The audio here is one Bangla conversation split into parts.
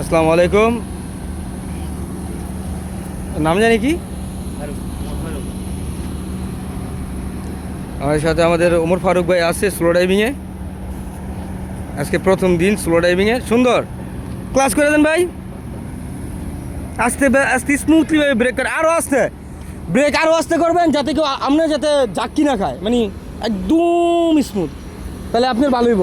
আসসালামু আলাইকুম। নাম জানি কি? আমাদের সাথে আমাদের ওমর ফারুক ভাই আছে স্লো ড্রাইভিংয়ে আজকে প্রথম দিন স্লো ড্রাইভিংয়ে সুন্দর। ক্লাস করে দেন ভাই। আস্তে আস্তে স্মুথলি ভাবে ব্রেক করে। আরও আস্তে। ব্রেক আরও আস্তে করবেন যাতে কেউ আপনার যাতে জাক্কি না খায়। মানে একদম স্মুথ তাহলে আপনার ভালো হইব।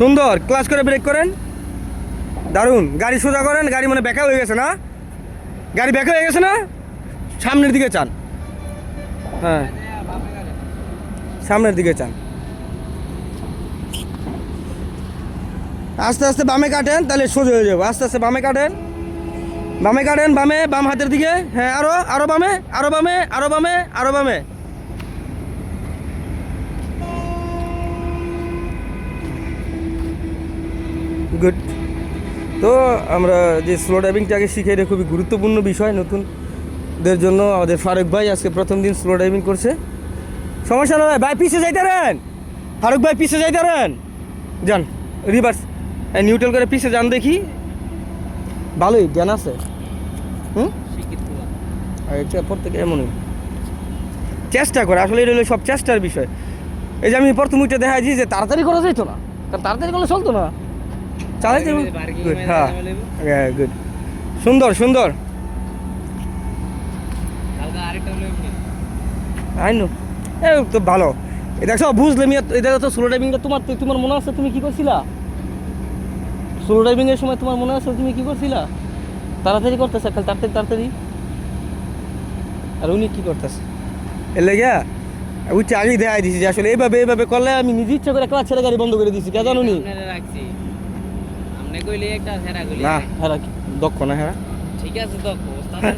সুন্দর ক্লাস করে ব্রেক করেন। দারুণ, গাড়ি সোজা করেন, গাড়ি মানে ব্যাকা হয়ে গেছে না? গাড়ি ব্যাকা হয়ে গেছে না? সামনের দিকে চান। হ্যাঁ। সামনের দিকে চান। আস্তে আস্তে বামে কাটেন, তাহলে সোজা হয়ে যাব। আস্তে আস্তে বামে কাটেন। বামে কাটেন, বামে, বাম হাতের দিকে। হ্যাঁ আরও আরও বামে আরও বামে আরও বামে আরও বামে। গুড তো আমরা যে স্লো ড্রাইভিংটাকে শিখে এটা খুবই গুরুত্বপূর্ণ বিষয় নতুনদের জন্য। আমাদের ফারুক ভাই আজকে প্রথম দিন স্লো ড্রাইভিং করছে। সমস্যা নয়, ভাই, পিছে যাইতে রেন ফারুক ভাই, পিছে যাইতে রেন যান রিভার্স নিউট্রাল করে পিছে যান দেখি। ভালোই, জ্ঞান আছে। হুম? এটা প্রত্যেকে এমনই। চেষ্টা করে, আসলে এটা হলো সব চেষ্টার বিষয়। এই যে আমি প্রথম উইটা দেখাইছি যে তাড়াতাড়ি করা যাইতো না। তাড়াতাড়ি করলে চলতো না। Parking Good, এ হ্যাঁ। হ্যাঁ গুড সুন্দর সুন্দর। হালকা আরেকটা হলো এমনি। আই নো এ তো ভালো। এ দেখো বুঝলে আমি এটা তো স্লো ড্রাইভিংটা তোমার তোমার মনে আছে তুমি কি করছিলা? স্লো ড্রাইভিং এর সময় তোমার মনে আছে তুমি কি করছিলা? তাড়াতাড়ি করতেছে খালি তাড়াতাড়ি তাড়াতাড়ি। আর উনি কি করতেছে? এর লেগে উঠে আগেই দেখাই দিছি যে আসলে এইভাবে এইভাবে করলে আমি নিজে ইচ্ছা করে ক্লাস ছেড়ে গাড়ি বন্ধ করে দিছি কে জানো নি রাখছি। আপনি কইলে একটা হেরা কইলে না হ্যাঁ কি? দক্ষ না হ্যাঁ ঠিক আছে দক্ষ। ওস্তাদের